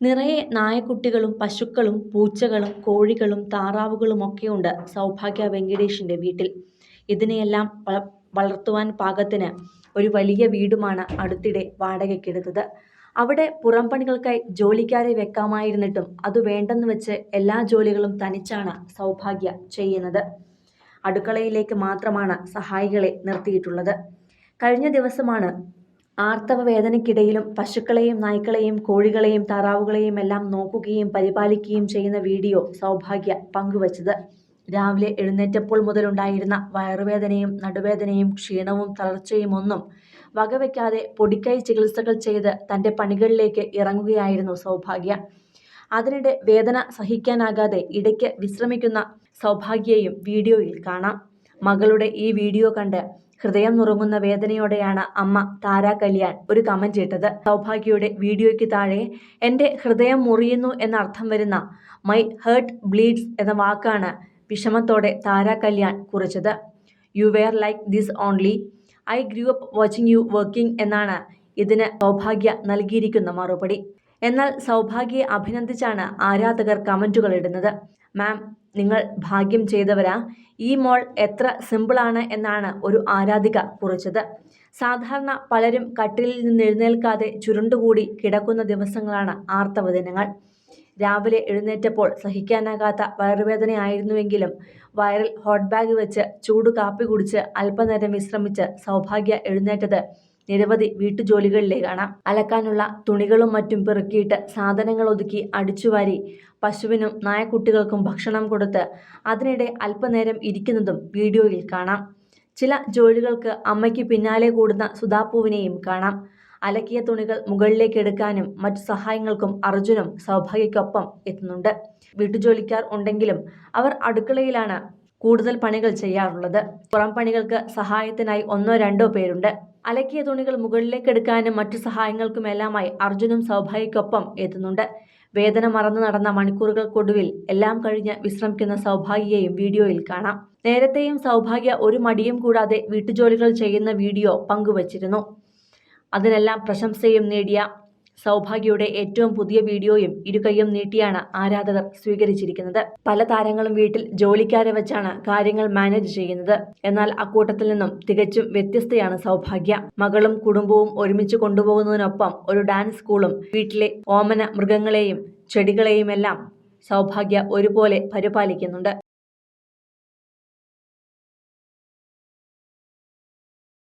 നിറയെ നായക്കുട്ടികളും പശുക്കളും പൂച്ചകളും കോഴികളും താറാവുകളും ഒക്കെയുണ്ട് സൗഭാഗ്യ വെങ്കടേഷിന്റെ വീട്ടിൽ. ഇതിനെയെല്ലാം വളർത്തുവാൻ പാകത്തിന് ഒരു വലിയ വീടുമാണ് അടുത്തിടെ വാടകയ്ക്കെടുത്തത്. അവിടെ പുറംപണികൾക്കായി ജോലിക്കാരെ വെക്കാമായിരുന്നിട്ടും അത് വേണ്ടെന്ന് വെച്ച് എല്ലാ ജോലികളും തനിച്ചാണ് സൗഭാഗ്യ ചെയ്യുന്നത്. അടുക്കളയിലേക്ക് മാത്രമാണ് സഹായികളെ നിർത്തിയിട്ടുള്ളത്. കഴിഞ്ഞ ദിവസമാണ് ആർത്തവവേദനയ്ക്കിടയിലും പശുക്കളെയും നായ്ക്കളെയും കോഴികളെയും താറാവുകളെയും എല്ലാം നോക്കുകയും പരിപാലിക്കുകയും ചെയ്യുന്ന വീഡിയോ സൗഭാഗ്യ പങ്കുവച്ചത്. രാവിലെ എഴുന്നേറ്റപ്പോൾ മുതലുണ്ടായിരുന്ന വയറുവേദനയും നടുവേദനയും ക്ഷീണവും തളർച്ചയും ഒന്നും വകവെക്കാതെ പൊടിക്കൈ ചികിത്സകൾ ചെയ്ത് തന്റെ പണികളിലേക്ക് ഇറങ്ങുകയായിരുന്നു സൗഭാഗ്യ. അതിനിടെ വേദന സഹിക്കാനാകാതെ ഇടയ്ക്ക് വിശ്രമിക്കുന്ന സൗഭാഗ്യയും വീഡിയോയിൽ കാണാം. മകളുടെ ഈ വീഡിയോ കണ്ട് ഹൃദയം നുറുങ്ങുന്ന വേദനയോടെയാണ് അമ്മ താര കല്യാൺ ഒരു കമന്റ് ഇട്ടത്. സൗഭാഗ്യയുടെ വീഡിയോയ്ക്ക് താഴെ എന്റെ ഹൃദയം മുറിയുന്നു എന്നർത്ഥം വരുന്ന മൈ ഹേർട്ട് ബ്ലീഡ്സ് എന്ന വാക്കാണ് വിഷമത്തോടെ താര കല്യാൺ കുറിച്ചത്. You were like this only. I grew up watching you working എന്നാണ് ഇതിന് സൗഭാഗ്യ നൽകിയിരിക്കുന്ന മറുപടി. എന്നാൽ സൗഭാഗ്യയെ അഭിനന്ദിച്ചാണ് ആരാധകർ കമന്റുകളിടുന്നത്. മാം നിങ്ങൾ ഭാഗ്യം ചെയ്തവരാ. ഈ മോൾ എത്ര സിമ്പിളാണ് എന്നാണ് ഒരു ആരാധിക കുറിച്ചത്. സാധാരണ പലരും കട്ടിലിൽ നിന്ന് എഴുന്നേൽക്കാതെ ചുരുണ്ടുകൂടി കിടക്കുന്ന ദിവസങ്ങളാണ് ആർത്തവ ദിനങ്ങൾ രാവിലെ എഴുന്നേറ്റപ്പോൾ സഹിക്കാനാകാത്ത വയറുവേദനയായിരുന്നുവെങ്കിലും വയറിൽ ഹോട്ട് ബാഗ് വെച്ച് ചൂട് കാപ്പി കുടിച്ച് അല്പനേരം വിശ്രമിച്ച് സൗഭാഗ്യ എഴുന്നേറ്റത് നിരവധി വീട്ടുജോലികളിലേക്കാണ്. അലക്കാനുള്ള തുണികളും മറ്റും പെറുക്കിയിട്ട് സാധനങ്ങളൊതുക്കി അടിച്ചുവാരി പശുവിനും നായക്കുട്ടികൾക്കും ഭക്ഷണം കൊടുത്ത് അതിനിടെ അല്പനേരം ഇരിക്കുന്നതും വീഡിയോയിൽ കാണാം. ചില ജോലികൾക്ക് അമ്മയ്ക്ക് പിന്നാലെ കൂടുന്ന സുധാപ്പൂവിനെയും കാണാം. അലക്കിയ തുണികൾ മുകളിലേക്ക് എടുക്കാനും മറ്റു സഹായങ്ങൾക്കും അർജുനും സൗഭാഗ്യക്കൊപ്പം എത്തുന്നുണ്ട്. വീട്ടുജോലിക്കാർ ഉണ്ടെങ്കിലും അവർ അടുക്കളയിലാണ് കൂടുതൽ പണികൾ ചെയ്യാറുള്ളത്. പുറം പണികൾക്ക് സഹായത്തിനായി ഒന്നോ രണ്ടോ പേരുണ്ട്. അലക്കിയ തുണികൾ മുകളിലേക്ക് എടുക്കാനും മറ്റു സഹായങ്ങൾക്കുമെല്ലാമായി അർജുനും സൗഭാഗ്യക്കൊപ്പം എത്തുന്നുണ്ട്. വേദന മറന്നു നടന്ന മണിക്കൂറുകൾക്കൊടുവിൽ എല്ലാം കഴിഞ്ഞ് വിശ്രമിക്കുന്ന സൗഭാഗ്യയെയും വീഡിയോയിൽ കാണാം. നേരത്തെയും സൗഭാഗ്യ ഒരു മടിയും കൂടാതെ വീട്ടുജോലികൾ ചെയ്യുന്ന വീഡിയോ പങ്കുവച്ചിരുന്നു. അതിനെല്ലാം പ്രശംസയും നേടിയ സൗഭാഗ്യയുടെ ഏറ്റവും പുതിയ വീഡിയോയും ഇരുകൈയും നീട്ടിയാണ് ആരാധകർ സ്വീകരിച്ചിരിക്കുന്നത്. പല താരങ്ങളും വീട്ടിൽ ജോലിക്കാരെ വെച്ചാണ് കാര്യങ്ങൾ മാനേജ് ചെയ്യുന്നത്. എന്നാൽ അക്കൂട്ടത്തിൽ നിന്നും തികച്ചും വ്യത്യസ്തയാണ് സൗഭാഗ്യ. മകളും കുടുംബവും ഒരുമിച്ച് കൊണ്ടുപോകുന്നതിനൊപ്പം ഒരു ഡാൻസ് സ്കൂളും വീട്ടിലെ ഓമന മൃഗങ്ങളെയും ചെടികളെയുമെല്ലാം സൗഭാഗ്യ ഒരുപോലെ പരിപാലിക്കുന്നുണ്ട്.